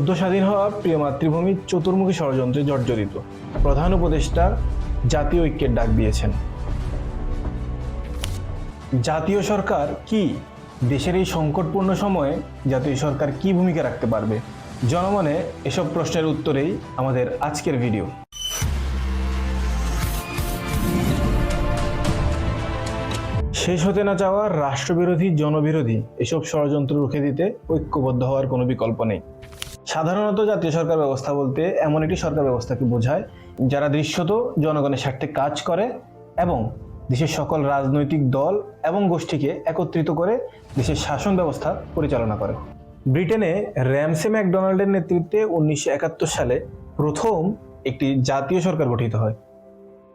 সদ্য স্বাধীন হওয়া প্রিয় মাতৃভূমি চতুর্মুখী ষড়যন্ত্রে জর্জরিত। প্রধান উপদেষ্টা জাতীয় ঐক্যের ডাক দিয়েছেন। জাতীয় সরকার কি দেশের এই সংকটপূর্ণ সময়ে জাতীয় সরকার কি ভূমিকা রাখতে পারবে? জনমনে এসব প্রশ্নের উত্তরেই আমাদের আজকের ভিডিও। শেষ হতে না চাওয়া রাষ্ট্রবিরোধী, জনবিরোধী এসব ষড়যন্ত্র রুখে দিতে ঐক্যবদ্ধ হওয়ার কোনো বিকল্প নেই। সাধারণত জাতীয় সরকার ব্যবস্থা বলতে এমন একটি সরকার ব্যবস্থাকে বোঝায় যারা দৃশ্যত জনগণের স্বার্থে কাজ করে এবং দেশের সকল রাজনৈতিক দল এবং গোষ্ঠীকে একত্রিত করে দেশের শাসন ব্যবস্থা পরিচালনা করে। ব্রিটেনে র্যামসে ম্যাকডোনাল্ডের নেতৃত্বে উনিশশো একাত্তর সালে প্রথম একটি জাতীয় সরকার গঠিত হয়।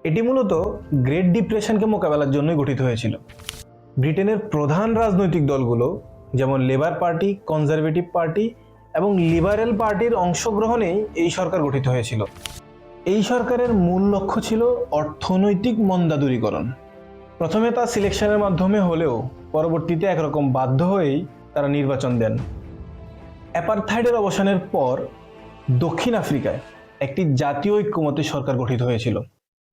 এটি মূলত গ্রেট ডিপ্রেশনকে মোকাবেলার জন্যই গঠিত হয়েছিল। ব্রিটেনের প্রধান রাজনৈতিক দলগুলো যেমন লেবার পার্টি, কনজারভেটিভ পার্টি এবং লিবারেল পার্টির অংশগ্রহণেই এই সরকার গঠিত হয়েছিল। এই সরকারের মূল লক্ষ্য ছিল অর্থনৈতিক মন্দা দূরীকরণ প্রথমে তা সিলেকশনের মাধ্যমে হলেও পরবর্তীতে একরকম বাধ্য হয়েই তারা নির্বাচন দেন। অ্যাপারথাইডের অবসানের পর দক্ষিণ আফ্রিকায় একটি জাতীয় ঐক্যমতে সরকার গঠিত হয়েছিল,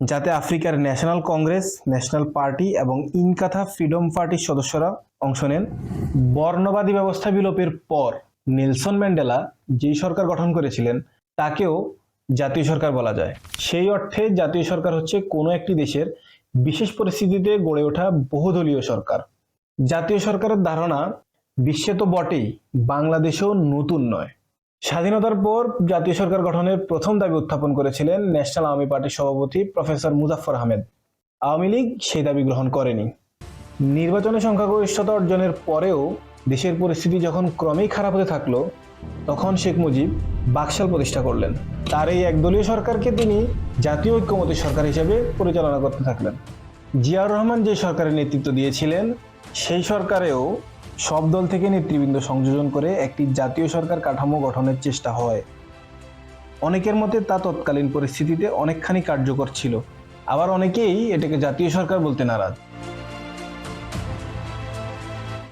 যাতে আফ্রিকার ন্যাশনাল কংগ্রেস, ন্যাশনাল পার্টি এবং ইনকাথা ফ্রিডম পার্টির সদস্যরা অংশ নেন। বর্ণবাদী ব্যবস্থা বিলোপের পর নেলসন ম্যান্ডেলা যেই সরকার গঠন করেছিলেন, তাকেও জাতীয় সরকার বলা যায়। সেই অর্থে জাতীয় সরকার হচ্ছে কোনো একটি দেশের বিশেষ পরিস্থিতিতে গড়ে ওঠা বহুদলীয় সরকার। জাতীয় সরকারের ধারণা, বিশ্বে তো বটেই, বাংলাদেশেও নতুন নয়। স্বাধীনতার পর জাতীয় সরকার গঠনের প্রথম দাবি উত্থাপন করেছিলেন ন্যাশনাল আওয়ামী পার্টির সভাপতি প্রফেসর মুজাফফর আহমেদ। আওয়ামী লীগ সেই দাবি গ্রহণ করেনি। নির্বাচনে সংখ্যাগরিষ্ঠতা অর্জনের পরেও দেশের পরিস্থিতি যখন ক্রমেই খারাপ হতে থাকল, তখন শেখ মুজিব বাকশাল প্রতিষ্ঠা করলেন। তার এই একদলীয় সরকারকে তিনি জাতীয় ঐক্যমতের সরকার হিসেবে পরিচালনা করতে থাকলেন। জিয়াউর রহমান যে সরকারের নেতৃত্ব দিয়েছিলেন, সেই সরকারেও সব দল থেকে নেতৃবৃন্দ সংযোজন করে একটি জাতীয় সরকার কাঠামো গঠনের চেষ্টা হয়। অনেকের মতে তা তৎকালীন পরিস্থিতিতে অনেকখানি কার্যকর ছিল। আবার অনেকেই এটাকে জাতীয় সরকার বলতে নারাজ।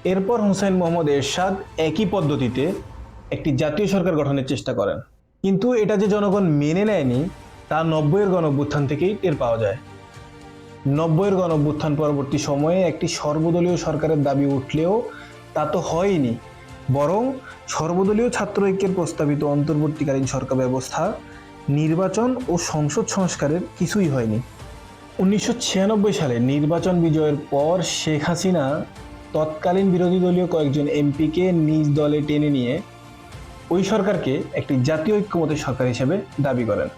এরপর হুসেন মোহাম্মদ এরশাদ একই পদ্ধতিতে একটি জাতীয় সরকার গঠনের চেষ্টা করেন। কিন্তু এটা যে জনগণ মেনে নেয়নি, তা নব্বইয়ের গণ অভ্যুত্থান থেকেই টের পাওয়া যায়। নব্বইয়ের গণ অভ্যুত্থান পরবর্তী সময়ে একটি সর্বদলীয় সরকারের দাবি উঠলেও তা তো হয়নি। বরং সর্বদলীয় ছাত্র ঐক্যের প্রস্তাবিত অন্তর্বর্তীকালীন সরকার ব্যবস্থা, নির্বাচন ও সংসদ সংস্কারের কিছুই হয়নি। উনিশশো ছিয়ানব্বই সালে নির্বাচন বিজয়ের পর শেখ হাসিনা তৎকালীন বিরোধী দলীয় কয়েকজন এমপিকে নিজ দলে টেনে নিয়ে ওই সরকারকে একটি জাতীয় ঐক্যমতের সরকার হিসেবে দাবি করেন।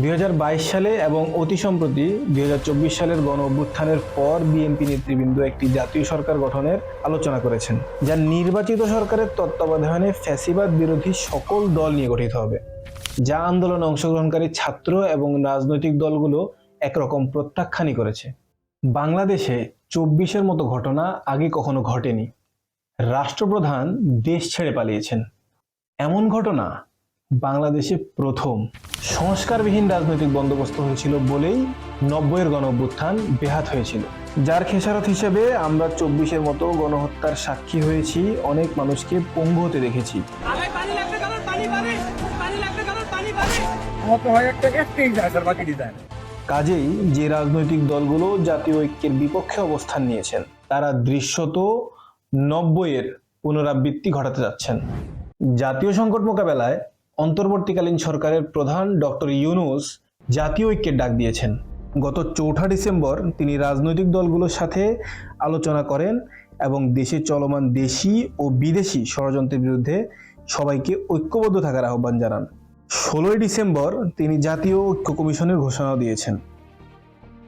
দু হাজার বাইশ সালে এবং অতি সম্প্রতি দু হাজার চব্বিশ সালের গণ অভ্যুত্থানের পর বিএনপি নেতৃবৃন্দ একটি জাতীয় সরকার গঠনের আলোচনা করেছেন, যা নির্বাচিত সরকারের তত্ত্বাবধানে ফ্যাসিবাদ বিরোধী সকল দল নিয়ে গঠিত হবে, যা আন্দোলনে অংশগ্রহণকারী ছাত্র এবং রাজনৈতিক দলগুলো একরকম প্রত্যাখ্যানই করেছে। বাংলাদেশে চব্বিশের মতো ঘটনা আগে কখনো ঘটেনি। রাষ্ট্রপ্রধান দেশ ছেড়ে পালিয়েছেন। এমন ঘটনা বাংলাদেশে প্রথম। সংস্কারবিহীন রাজনৈতিক বন্দোবস্ত হয়েছিল বলেই নব্বইয়ের গণ অভ্যুত্থান বেহাত হয়েছিল। যার খেসারত হিসেবে আমরা চব্বিশের মতো গণহত্যার সাক্ষী হয়েছি, অনেক মানুষকে পঙ্গু হতে দেখেছি কাজেই যে রাজনৈতিক দলগুলো জাতীয় ঐক্যের বিপক্ষে অবস্থান নিয়েছেন, তারা দৃশ্যত নব্বইয়ের পুনরাবৃত্তি ঘটাতে যাচ্ছেন। জাতীয় সংকট মোকাবেলায় অন্তর্বর্তীকালীন সরকারের প্রধান ডক্টর ইউনুস জাতীয় ঐক্যের ডাক দিয়েছেন। গত চৌঠা ডিসেম্বর তিনি রাজনৈতিক দলগুলোর সাথে আলোচনা করেন এবং দেশে চলমান দেশি ও বিদেশি ষড়যন্ত্রের বিরুদ্ধে সবাইকে ঐক্যবদ্ধ থাকার আহ্বান জানান। ষোলোই ডিসেম্বর তিনি জাতীয় ঐক্য কমিশনের ঘোষণা দিয়েছেন।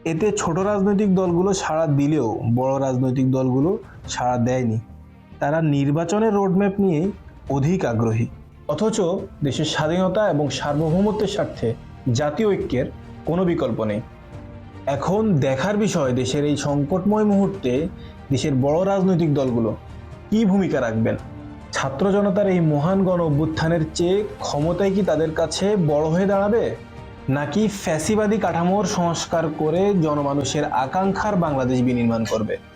এতে ছোট রাজনৈতিক দলগুলো সাড়া দিলেও বড় রাজনৈতিক দলগুলো সাড়া দেয়নি। তারা নির্বাচনের রোডম্যাপ নিয়ে অধিক আগ্রহী। অথচ দেশের স্বাধীনতা এবং সার্বভৌমত্বের স্বার্থে জাতীয় ঐক্যের কোনো বিকল্প নেই। এখন দেখার বিষয় দেশের এই সংকটময় মুহূর্তে দেশের বড় রাজনৈতিক দলগুলো কী ভূমিকা রাখবেন? ছাত্র জনতার এই মহান গণ অভ্যুত্থানের চেয়ে ক্ষমতায় কি তাদের কাছে বড় হয়ে দাঁড়াবে? নাকি ফ্যাসিবাদী কাঠামোর সংস্কার করে জনমানুষের আকাঙ্ক্ষার বাংলাদেশ বিনির্মাণ করবে?